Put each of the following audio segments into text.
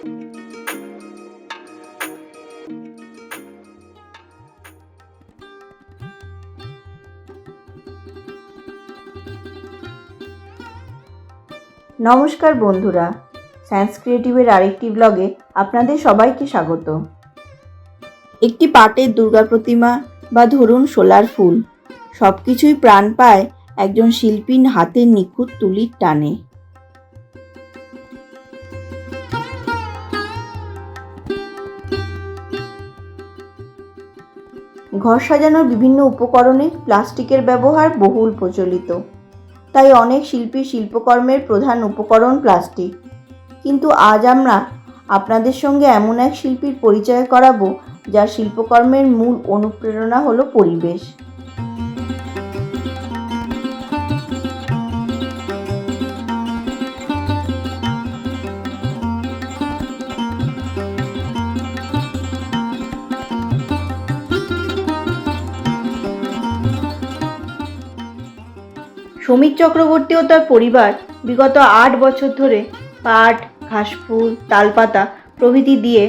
নমস্কার বন্ধুরা সায়েন্স ক্রিয়েটিভের আরেকটি ব্লগে আপনাদের সবাইকে স্বাগত। একটি পাটের দুর্গা প্রতিমা বা ধরুন সোলার ফুল সব কিছুই প্রাণ পায় একজন শিল্পীর হাতের নিখুঁত তুলির টানে। ঘর সাজানোর বিভিন্ন উপকরণে প্লাস্টিকের ব্যবহার বহুল প্রচলিত। তাই অনেক শিল্পী শিল্পকর্মের প্রধান উপকরণ প্লাস্টিক। কিন্তু আজ আমরা আপনাদের সঙ্গে এমন এক শিল্পীর পরিচয় করাবো, যার শিল্পকর্মের মূল অনুপ্রেরণা হলো পরিবেশ। সমীর চক্রবর্তী ও তার পরিবার বিগত আট বছর ধরে পাট, ঘাসফুল, তালপাতা প্রভৃতি দিয়ে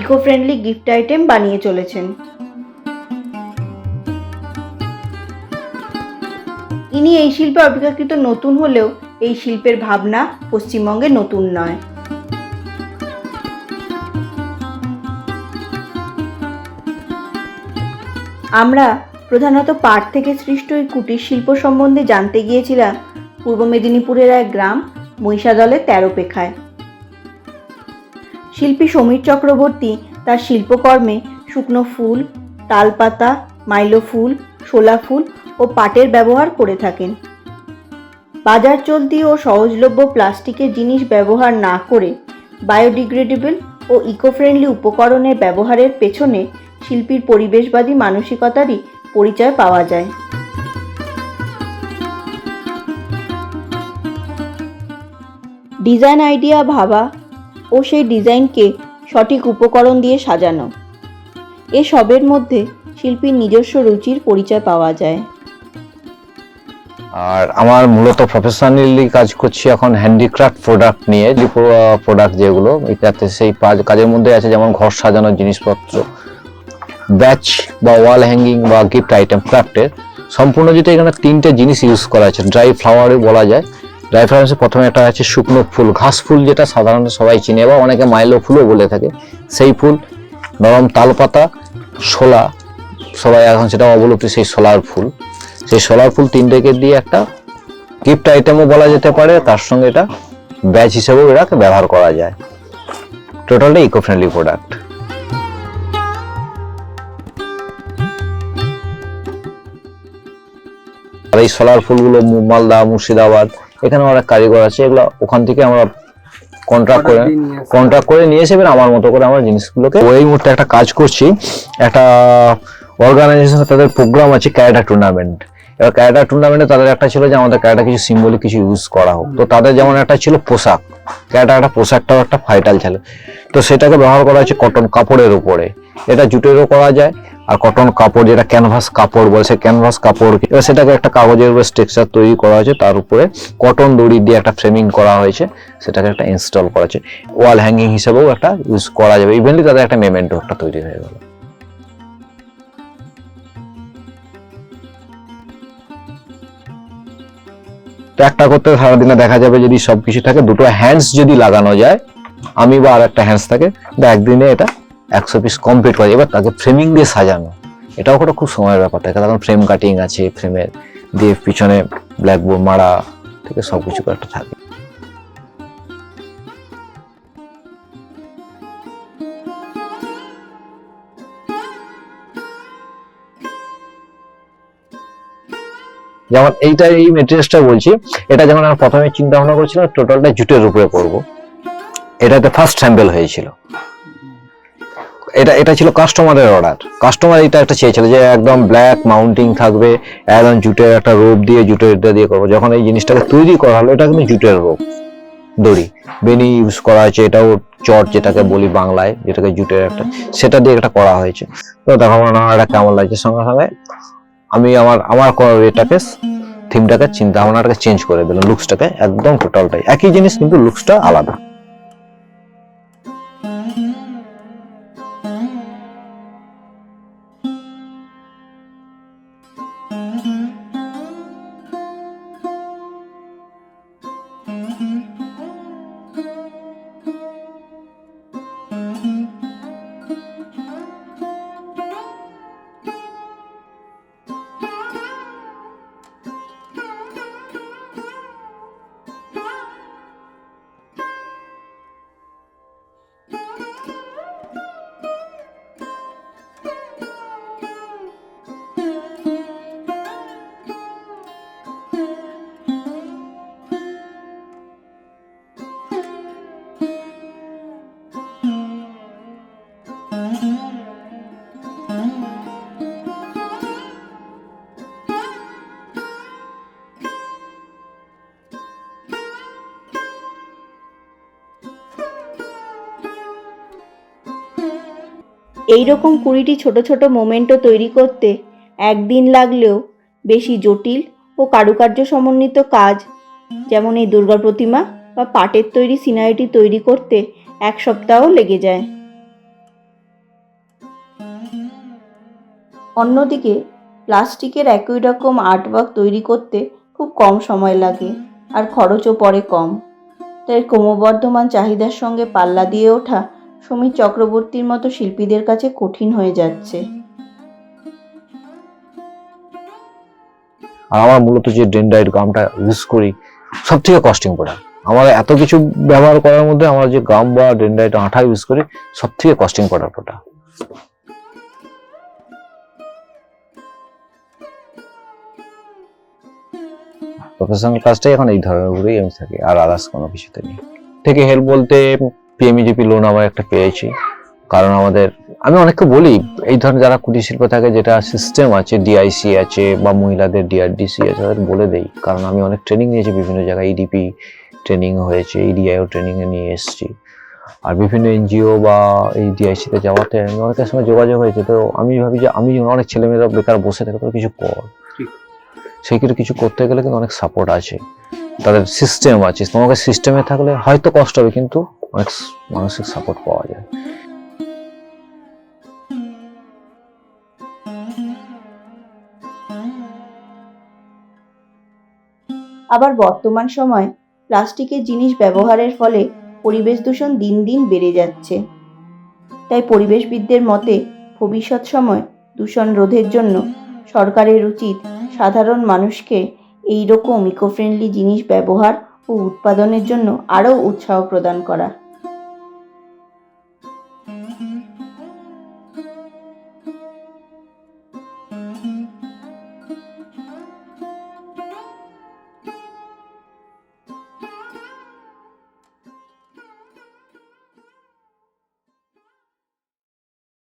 ইকো ফ্রেন্ডলি গিফট আইটেম বানিয়ে চলেছেন। ইনি এই শিল্পে অপেক্ষাকৃত নতুন হলেও এই শিল্পের ভাবনা পশ্চিমবঙ্গে নতুন নয়। আমরা প্রধানত পাট থেকে সৃষ্ট এই কুটির শিল্প সম্বন্ধে জানতে গিয়েছিলাম। পূর্ব মেদিনীপুরের এক গ্রাম মহিষাদলের তেরোপেখায় শিল্পী সমীর চক্রবর্তী তার শিল্পকর্মে শুকনো ফুল, তালপাতা, মাইলো ফুল, শোলা ফুল ও পাটের ব্যবহার করে থাকেন। বাজার চলতি ও সহজলভ্য প্লাস্টিকের জিনিস ব্যবহার না করে বায়োডিগ্রেডেবল ও ইকোফ্রেন্ডলি উপকরণের ব্যবহারের পেছনে শিল্পীর পরিবেশবাদী মানসিকতারই পরিচয় পাওয়া যায়। ডিজাইন আইডিয়া ভাবা ও সেই ডিজাইনকে সঠিক উপকরণ দিয়ে সাজানো। এসবের মধ্যে শিল্পীর নিজস্ব রুচির পরিচয় পাওয়া যায়। আর আমার মূলত প্রফেশনালি কাজ করছি এখন হ্যান্ডিক্রাফট প্রোডাক্ট নিয়ে যে প্রোডাক্ট যেগুলো, এটাতে সেই কাজ- কাজের মধ্যে আছে যেমন ঘর সাজানোর জিনিসপত্র ব্যাচ বা ওয়াল হ্যাঙ্গিং বা গিফট আইটেম, ক্রাফটের সম্পূর্ণ যেটা এখানে তিনটে জিনিস ইউজ করা আছে। ড্রাই ফ্লাওয়ারই বলা যায়। ড্রাই ফ্লাওয়ার প্রথমে একটা আছে শুকনো ফুল। ঘাস ফুল যেটা সাধারণত সবাই চিনে বা অনেকে মাইলো ফুলও বলে থাকে। সেই ফুল, নরম তালপাতা শোলা সবাই এখন সেটা অবলুপ্তি সেই সোলার ফুল। সেই সোলার ফুল তিনটেকে দিয়ে একটা গিফট আইটেমও বলা যেতে পারে। তার সঙ্গে এটা ব্যাচ হিসেবেও এটাকে ব্যবহার করা যায়। টোটালটা ইকো ফ্রেন্ডলি প্রোডাক্ট আর এই সোলার ফুলগুলো মালদা মুর্শিদাবাদ এখানে অনেক কারিগর আছে এগুলো ওখান থেকে আমরা কন্ট্রাক্ট করে কন্ট্রাক্ট করে নিয়ে এসে আমার মতো করে আমার জিনিসগুলোকে ওই মুহূর্তে একটা কাজ করছি একটা অর্গানাইজেশন তাদের প্রোগ্রাম আছে ক্যারাটা টুর্নামেন্ট এবার ক্যারাটা টুর্নামেন্টে তাদের একটা ছিল যে আমাদের ক্যারাটা কিছু সিম্বলিক কিছু ইউজ করা হোক। তো তাদের যেমন একটা ছিল পোশাক ক্যারাটা একটা পোশাকটাও একটা ফাইটাল ছিল। তো সেটাকে ব্যবহার করা হচ্ছে কটন কাপড়ের উপরে। এটা জুটেরও করা যায় আর কটন কাপড় যেটা ক্যানভাস কাপড় বলে, সেই ক্যানভাস কাপড় এবার সেটাকে একটা কাগজের উপরে স্ট্রাকচার তৈরি করা হয়েছে, তার উপরে কটন দড়ি দিয়ে একটা ফ্রেমিং করা হয়েছে, সেটাকে একটা ইনস্টল করা হয়েছে। ওয়াল হ্যাঙ্গিং হিসেবেও একটা ইউজ করা যাবে। ইভেনলি তাদের একটা মেমেন্টো একটা তৈরি হয়ে গেল। একটা করতে সারাদিনে দেখা যাবে যদি সবকিছু থাকে, দুটো হ্যান্ডস যদি লাগানো যায়, আমি বা আর একটা হ্যান্ডস থাকে একদিনে এটা একশো পিস কমপ্লিট করা। এবার তাকে ফ্রেমিং দিয়ে সাজানো। এটাও একটা খুব সময়ের ব্যাপার। থাকে কারণ ফ্রেম কাটিং আছে ফ্রেমের দিয়ে পিছনে ব্ল্যাকবোর্ড মারা থেকে সবকিছু একটা থাকে। যেমন এইটা, এই মেটেরিয়ালসটা বলছি, এটা যেমন আমি প্রথমে চিন্তা ভাবনা করেছিলাম টোটালটা জুটের উপরে করব। এটাতে ফার্স্ট স্যাম্পল হয়েছিল। এটা এটা ছিল কাস্টমারের অর্ডার কাস্টমার এটা একটা চেয়েছিল যে একদম ব্ল্যাক মাউন্টিং থাকবে, একদম জুটের একটা রোপ দিয়ে জুটের এটা দিয়ে করব। যখন এই জিনিসটাকে তৈরি করা হলো, এটা কিন্তু জুটের রোপ দড়ি। বেনি ইউজ করা হয়েছে, এটাও চট যেটাকে বলি বাংলায়, যেটাকে জুটের একটা, সেটা দিয়ে এটা করা হয়েছে। তো দেখো আমার এটা কেমন লাগছে সঙ্গে সঙ্গে। আমি আমার আমার এটাকে থিমটাকে চিন্তা ভাবনাটাকে চেঞ্জ করে দিলাম লুকসটাকে একদম টোটালটাই একই জিনিস কিন্তু লুকসটা আলাদা। এই রকম কুড়িটি ছোট ছোট মোমেন্টও তৈরি করতে একদিন লাগলেও বেশি জটিল ও কারুকার্য সমন্বিত কাজ। যেমন এই দুর্গা প্রতিমা বা পাটের তৈরি সিনারিটি তৈরি করতে এক সপ্তাহ লেগে যায়। অন্যদিকে প্লাস্টিকের একই রকম আর্টওয়ার্ক তৈরি করতে খুব কম সময় লাগে আর খরচও পড়ে কম। তাই ক্রমবর্ধমান চাহিদার সঙ্গে পাল্লা দিয়ে ওঠা সমীর চক্রবর্তীর মতো শিল্পীদের কাছে কঠিন হয়ে যাচ্ছে। আর আমার মূলত যে ডেন্ডাইট গামটা ইউজ করি সব থেকে কস্টিং প্রোডাক্ট আমার এত কিছু ব্যবহার করার মধ্যে আমার যে গাম বা ডেন্ডাইট আঠা ইউজ করি সব থেকে কস্টিং প্রোডাক্ট ওটা প্রফেশনাল কাজটাই এখন এই ধরনের উপরেই আমি থাকি, আর আদার্স কোনো কিছুতে নেই। থেকে হেল্প বলতে পিএমইজিপি লোন আমার একটা পেয়েছি। কারণ আমাদের আমি অনেককে বলি এই ধরনের যারা কুটির শিল্প থাকে যেটা সিস্টেম আছে ডিআইসি আছে বা মহিলাদের ডিআরডিসি আছে তাদের বলে দেই। কারণ আমি অনেক ট্রেনিং নিয়েছি বিভিন্ন জায়গায় ইডিপি ট্রেনিং হয়েছে ইডিআইও ট্রেনিং এ নিয়ে এসেছি। আর বিভিন্ন এনজিও বা এই ডিআইসিতে যাওয়াতে আমি অনেকের সঙ্গে যোগাযোগ হয়েছে। তো আমি ভাবি যে আমি অনেক ছেলেমেয়েরা বেকার বসে থাকে তো কিছু কর। সেই কিছু কিছু করতে গেলে কিন্তু অনেক সাপোর্ট আছে। তাদের সিস্টেম আছে। তোমাকে সিস্টেমে থাকলে হয়তো কষ্ট হবে কিন্তু অনেক মানসিক সাপোর্ট পাওয়া যায়। আবার বর্তমান সময় প্লাস্টিকের জিনিস ব্যবহারের ফলে পরিবেশ দূষণ দিন দিন বেড়ে যাচ্ছে। তাই পরিবেশবিদদের মতে ভবিষ্যৎ সময় দূষণ রোধের জন্য সরকারের উচিত সাধারণ মানুষকে এই রকম ইকো ফ্রেন্ডলি জিনিস ব্যবহার ও উৎপাদনের জন্য আরও উৎসাহ প্রদান করা।